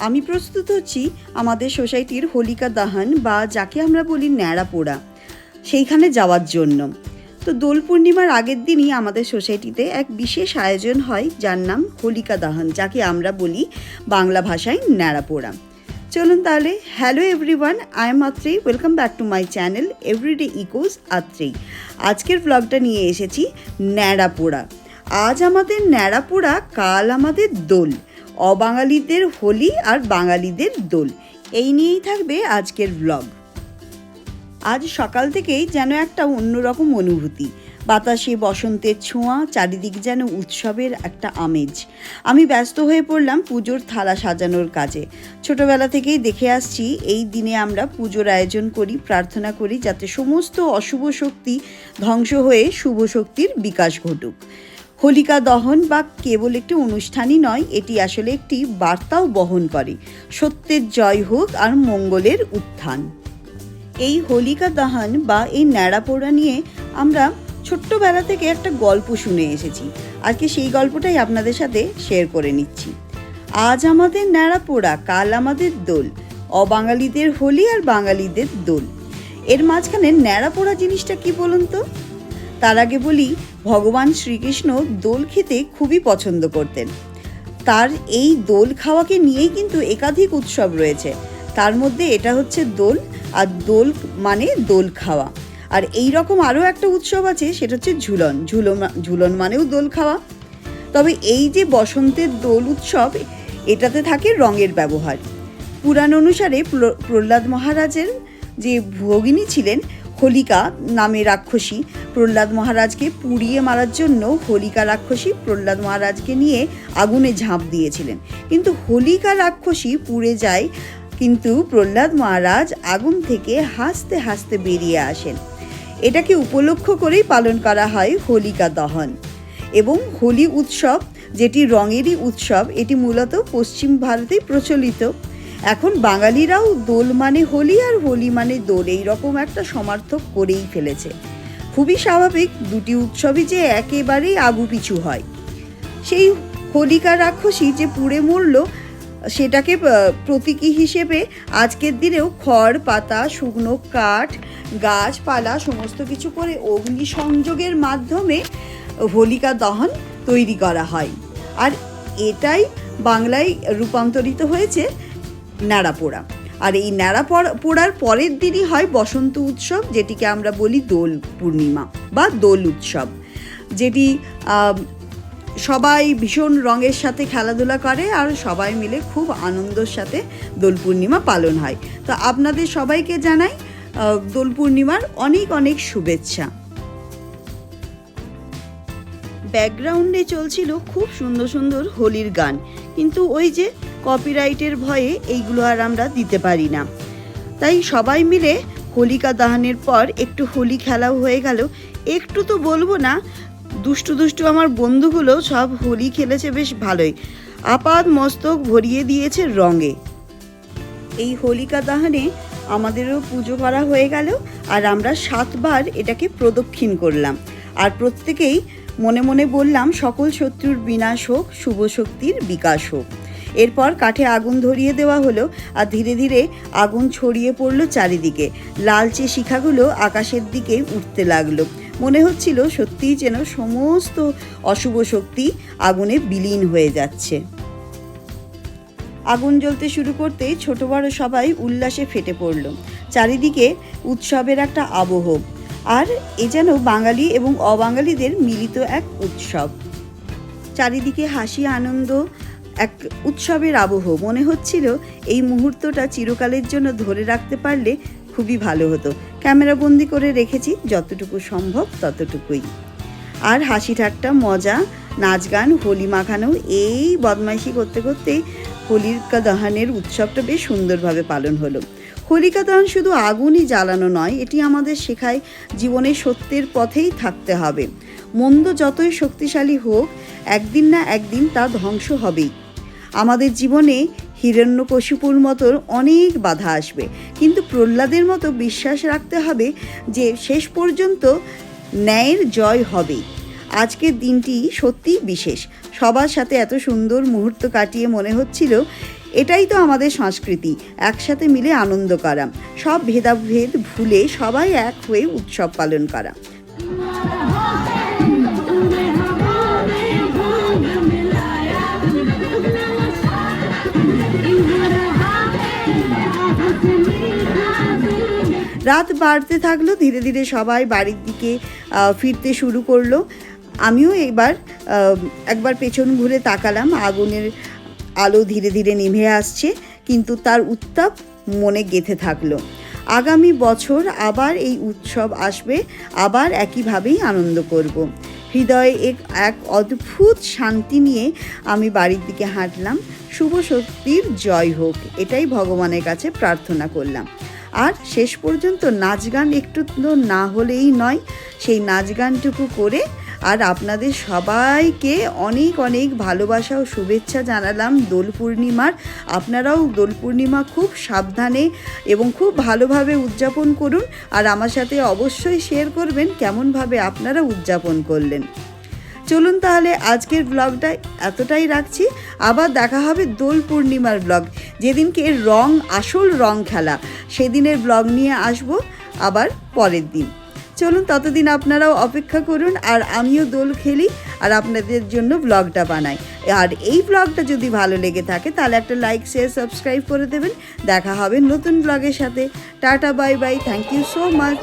আমি প্রস্তুত হচ্ছি আমাদের সোসাইটির হোলিকা দাহন বা যাকে আমরা বলি ন্যাড়া পোড়া, সেইখানে যাওয়ার জন্য। তো দোল পূর্ণিমার আগের দিনই আমাদের সোসাইটিতে এক বিশেষ আয়োজন হয়, যার নাম হোলিকা দাহন, যাকে আমরা বলি বাংলা ভাষায় ন্যাড়া পোড়া। চলুন তাহলে, hello everyone, I am Atreyi welcome back to my channel, everyday echoes Atreyi. আজকের ব্লগটা নিয়ে এসেছি ন্যাড়া পোড়া। আজ আমাদের ন্যাড়া পোড়া, কাল আমাদের দোল। অবাঙালিদের হোলি আর বাঙালিদের দোল। এই নিয়েই থাকবে আজকের ব্লগ আজ সকাল থেকেই যেন একটা অন্যরকম অনুভূতি। বাতাসে বসন্তের ছোঁয়া, চারিদিক যেন উৎসবের একটা আমেজ। আমি ব্যস্ত হয়ে পড়লাম পুজোর থালা সাজানোর কাজে। ছোটবেলা থেকেই দেখে আসছি এই দিনে আমরা পুজোর আয়োজন করি, প্রার্থনা করি যাতে সমস্ত অশুভ শক্তি ধ্বংস হয়ে শুভ শক্তির বিকাশ ঘটুক। হোলিকা দহন বা কেবল একটি অনুষ্ঠানই নয়, এটি আসলে একটি বার্তাও বহন করে। সত্যের জয় হোক আর মঙ্গলের উত্থান। এই হোলিকা দহন বা এই ন্যাড়াপোড়া নিয়ে আমরা ছোট্টবেলা থেকে একটা গল্প শুনে এসেছি। আজকে সেই গল্পটাই আপনাদের সাথে শেয়ার করে নিচ্ছি। আজ আমাদের ন্যাড়াপোড়া কাল আমাদের দোল। অবাঙালিদের হোলি আর বাঙালিদের দোল। এর মাঝখানে ন্যাড়াপোড়া জিনিসটা কি বলুন তো? তার আগে বলি, ভগবান শ্রীকৃষ্ণ দোল খেতে খুবই পছন্দ করতেন। তার এই দোল খাওয়াকে নিয়েই কিন্তু একাধিক উৎসব রয়েছে। তার মধ্যে এটা হচ্ছে দোল, আর দোল মানে দোল খাওয়া। আর এই রকম আরও একটা উৎসব আছে, সেটা হচ্ছে ঝুলন। ঝুলন ঝুলন মানেও দোল খাওয়া। তবে এই যে বসন্তের দোল উৎসব, এটাতে থাকে রঙের ব্যবহার। পুরাণ অনুসারে প্র- প্রহ্লাদ মহারাজের যে ভগিনী ছিলেন হোলিকা নামে রাক্ষসী। প্রহ্লাদ মহারাজকে পুড়িয়ে মারার জন্য হোলিকা রাক্ষসী প্রহ্লাদ মহারাজকে নিয়ে আগুনে ঝাঁপ দিয়েছিলেন। কিন্তু হোলিকা রাক্ষসী পুড়ে যায়, কিন্তু প্রহ্লাদ মহারাজ আগুন থেকে হাসতে হাসতে বেরিয়ে আসেন। এটাকে উপলক্ষ করেই পালন করা হয় হোলিকা দহন। এবং হোলি উৎসব, যেটি রঙেরই উৎসব, এটি মূলত পশ্চিম ভারতেই প্রচলিত। এখন বাঙালিরাও দোল মানে হোলি আর হোলি মানে দোল, এই রকম একটা সমার্থক করেই ফেলেছে। খুবই স্বাভাবিক, দুটি উৎসবই যে একেবারেই আগুপিছু হয়। সেই হোলিকা রাক্ষসী যে পুড়ে মরল, সেটাকে প্রতীকী হিসেবে আজকের দিনেও খড়, পাতা, শুকনো কাঠ, গাছপালা, সমস্ত কিছু করে অগ্নি সংযোগের মাধ্যমে হোলিকা দহন তৈরি করা হয়। আর এটাই বাংলায় রূপান্তরিত হয়েছে ন্যাড়াপোড়া আর এই ন্যাড়া পড়া- পোড়ার পরের দিনই হয় বসন্ত উৎসব, যেটিকে আমরা বলি দোল পূর্ণিমা বা দোল উৎসব, যেটি সবাই ভীষণ রঙের সাথে খেলাধুলা করে আর সবাই মিলে খুব আনন্দের সাথে দোল পূর্ণিমা পালন হয়। তো আপনাদের সবাইকে জানাই দোল পূর্ণিমার অনেক অনেক শুভেচ্ছা। ব্যাকগ্রাউন্ডে চলছিল খুব সুন্দর সুন্দর হোলির গান। কিন্তু ওই যে কপিরাইটের ভয়ে এইগুলো আর আমরা দিতে পারি না। তাই সবাই মিলে হোলিকা দাহানের পর একটু হোলি খেলাও হয়ে গেল। একটু তো বলব না, দুষ্টু দুষ্টু আমার বন্ধুগুলো সব হোলি খেলেছে বেশ ভালোই। আপাত মস্তক ভরিয়ে দিয়েছে রঙে। এই হোলিকা দাহানে আমাদেরও পুজো করা হয়ে গেল আর আমরা সাতবার এটাকে প্রদক্ষিণ করলাম। আর প্রত্যেকেই মনে মনে বললাম, সকল শত্রুর বিনাশ হোক, শুভ শক্তির বিকাশ হোক। এরপর কাঠে আগুন ধরিয়ে দেওয়া হলো, আর ধীরে ধীরে আগুন ছড়িয়ে পড়ল চারিদিকে। লালচে শিখাগুলো আকাশের দিকে উঠতে লাগল। মনে হচ্ছিল সত্যিই যেন সমস্ত অশুভ শক্তি আগুনে বিলীন হয়ে যাচ্ছে। আগুন জ্বলতে শুরু করতেই ছোট বড় সবাই উল্লাসে ফেটে পড়ল। চারিদিকে উৎসবের একটা আবহ আর এ যেন বাঙালি এবং অবাঙালিদের মিলিত এক উৎসব। চারিদিকে হাসি, আনন্দ, এক উৎসবের আবহ। মনে হচ্ছিল এই মুহূর্তটা চিরকালের জন্য ধরে রাখতে পারলে খুবই ভালো হতো। ক্যামেরাবন্দি করে রেখেছি, যতটুকু সম্ভব ততটুকুই। আর হাসি ঠাট্টা, মজা, নাচ গান, হোলি মাখানো, এই বদমাইশি করতে করতেই হোলিকা দহনের উৎসবটা বেশ সুন্দরভাবে পালন হলো। হোলিকা দহন শুধু আগুনই জ্বালানো নয়, এটি আমাদের শেখায় জীবনে সত্যের পথেই থাকতে হবে। মন্দ যতই শক্তিশালী হোক, একদিন না একদিন তা ধ্বংস হবেই। আমাদের জীবনে হিরণ্য হিরণ্যকশিপুর মতো অনেক বাধা আসবে, কিন্তু প্রহ্লাদের মতো বিশ্বাস রাখতে হবে যে শেষ পর্যন্ত ন্যায়ের জয় হবেই। আজকের দিনটি সত্যিই বিশেষ। সবার সাথে এত সুন্দর মুহূর্ত কাটিয়ে মনে হচ্ছিল এটাই তো আমাদের সংস্কৃতি, একসাথে মিলে আনন্দ করা। সব ভেদাভেদ ভুলে সবাই এক হয়ে উৎসব পালন করা। রাত বাড়তে থাকল, ধীরে ধীরে সবাই বাড়ির দিকে ফিরতে শুরু করল। আমিও এবার একবার পেছন ঘুরে তাকালাম আগুনের আলো ধীরে ধীরে নিভে আসছে, কিন্তু তার উত্তাপ মনে গেঁথে থাকল। আগামী বছর আবার এই উৎসব আসবে, আবার একইভাবেই আনন্দ করব। হৃদয়ে এক এক অদ্ভুত শান্তি নিয়ে আমি বাড়ির দিকে হাঁটলাম। শুভ শক্তির জয় হোক, এটাই ভগবানের কাছে প্রার্থনা করলাম। আর শেষ পর্যন্ত নাচ গান একটু তো না হলেই নয়, সেই নাচ গানটুকু করে আর আপনাদের সবাইকে অনেক অনেক ভালোবাসা ও শুভেচ্ছা জানালাম দোল পূর্ণিমার। আপনারাও দোল পূর্ণিমা খুব সাবধানে এবং খুব ভালোভাবে উদযাপন করুন আর আমার সাথে অবশ্যই শেয়ার করবেন কেমনভাবে আপনারা উদযাপন করলেন। চলুন তাহলে আজকের ব্লগটা এতটাই রাখছি। আবার দেখা হবে দোল পূর্ণিমার ব্লগ যেদিনকে রং, আসল রং খেলা, সেদিনের ব্লগ নিয়ে আসব। আবার পরের দিন। চলুন ততদিন আপনারাও অপেক্ষা করুন আর আমিও দোল খেলি আর আপনাদের জন্য ব্লগটা বানাই। আর এই ব্লগটা যদি ভালো লেগে থাকে তাহলে একটা লাইক শেয়ার সাবস্ক্রাইব করে দেবেন। দেখা হবে নতুন ব্লগের সাথে। Tata bye bye thank you so much